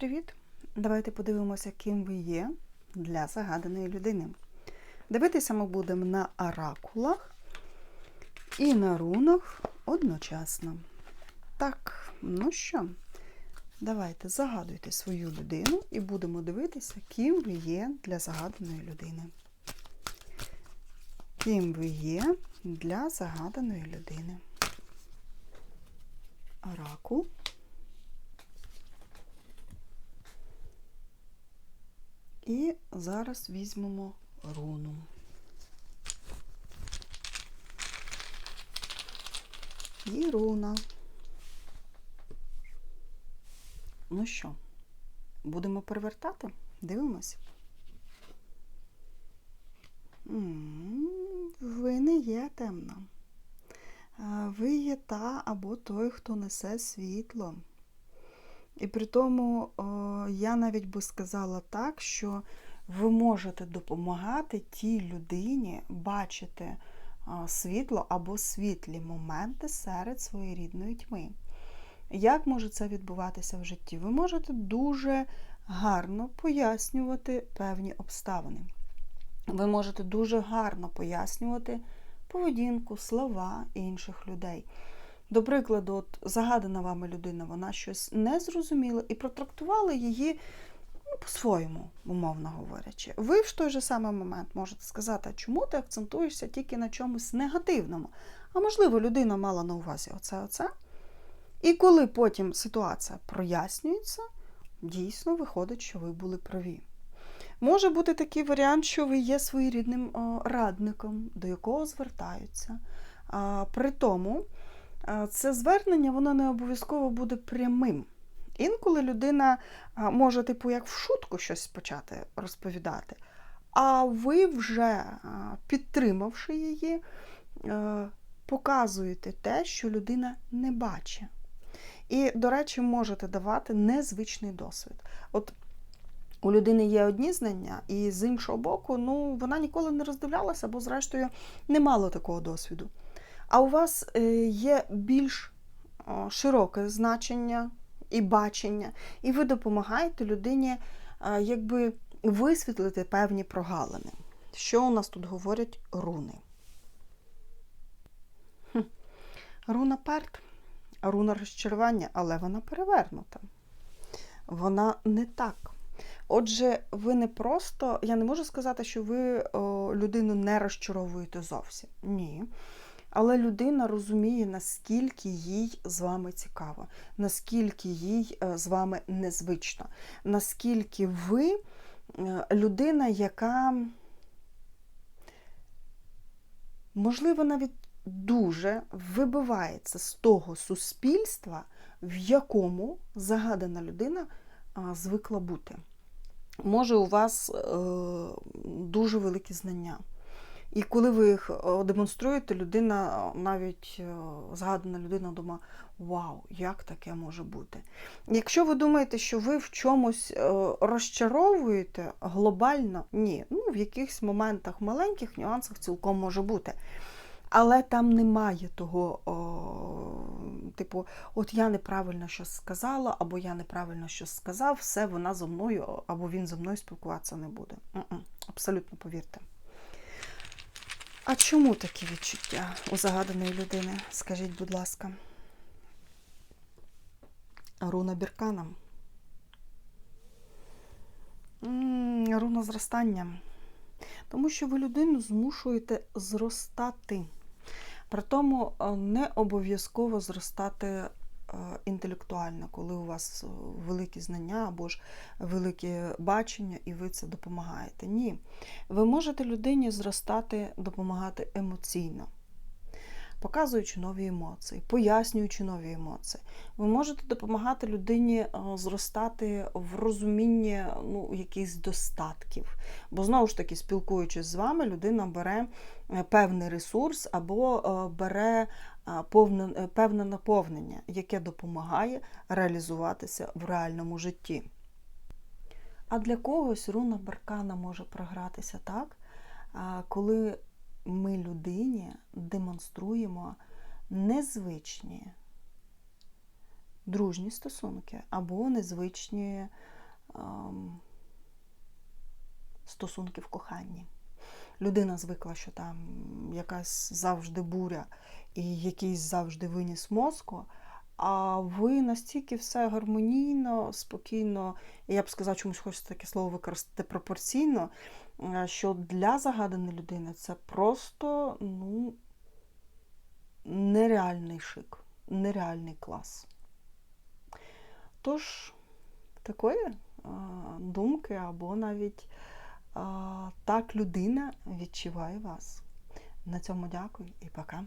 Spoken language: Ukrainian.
Привіт! Давайте подивимося, ким ви є для загаданої людини. Дивитися ми будемо на оракулах і на рунах одночасно. Так, ну що, давайте загадуйте свою людину і будемо дивитися, ким ви є для загаданої людини. Ким ви є для загаданої людини. Оракул. І зараз візьмемо руну. І руна. Ну що, будемо перевертати? Дивимось. Ви не є темна. Ви є та або той, хто несе світло. І при тому я навіть би сказала так, що ви можете допомагати тій людині бачити світло або світлі моменти серед своєї рідної тьми. Як може це відбуватися в житті? Ви можете дуже гарно пояснювати певні обставини. Ви можете дуже гарно пояснювати поведінку, слова інших людей. До прикладу, от загадана вами людина, вона щось не зрозуміла і протрактувала її ну, по-своєму, умовно говорячи. Ви в той же самий момент можете сказати, а чому ти акцентуєшся тільки на чомусь негативному? А можливо, людина мала на увазі оце, оце. І коли потім ситуація прояснюється, дійсно виходить, що ви були праві. Може бути такий варіант, що ви є своєрідним радником, до якого звертаються. При тому, це звернення воно не обов'язково буде прямим. Інколи людина може, типу, як в шутку щось почати розповідати, а ви вже, підтримавши її, показуєте те, що людина не бачить. І, до речі, можете давати незвичний досвід. От у людини є одні знання, і з іншого боку, ну, вона ніколи не роздивлялася, бо, зрештою, не мало такого досвіду. А у вас е, є більш широке значення і бачення, і ви допомагаєте людині е, якби висвітлити певні прогалини. Що у нас тут говорять руни? Руна перт, руна розчарування, але вона перевернута. Вона не так. Отже, ви не просто, я не можу сказати, що ви о, людину не розчаровуєте зовсім. Ні. Але людина розуміє, наскільки їй з вами цікаво, наскільки їй е, з вами незвично, наскільки ви е, людина, яка, можливо, навіть дуже вибивається з того суспільства, в якому загадана людина звикла бути. Може, у вас е, дуже великі знання. І коли ви їх демонструєте, людина, навіть згадана людина, думає, вау, як таке може бути? Якщо ви думаєте, що ви в чомусь розчаровуєте глобально, ні. Ну, в якихось моментах маленьких нюансах цілком може бути. Але там немає того, о, типу, от я неправильно щось сказала, або я неправильно щось сказав, все вона зо мною, або він зо мною спілкуватися не буде. Абсолютно повірте. А чому такі відчуття у загаданої людини? Скажіть, будь ласка. Руна Біркана. Руна зростання. Тому що ви людину змушуєте зростати. При тому не обов'язково зростати інтелектуально, коли у вас великі знання або ж велике бачення, і ви це допомагаєте. Ні. Ви можете людині зростати, допомагати емоційно. Показуючи нові емоції, пояснюючи нові емоції. Ви можете допомагати людині зростати в розумінні ну, якихось достатків. Бо, знову ж таки, спілкуючись з вами, людина бере е, певний ресурс або бере певне наповнення, яке допомагає реалізуватися в реальному житті. А для когось руна баркана може програтися так, коли ми людині демонструємо незвичні, дружні стосунки або незвичні ем, стосунки в коханні. Людина звикла, що там якась завжди буря і якийсь завжди виніс мозку, а ви настільки все гармонійно, спокійно, і я б сказала, чомусь хочеться таке слово використати пропорційно, е, що для загаданої людини це просто ну, нереальний шик, нереальний клас. Тож, такої думки, або навіть так людина відчуває вас. На цьому дякую і пока.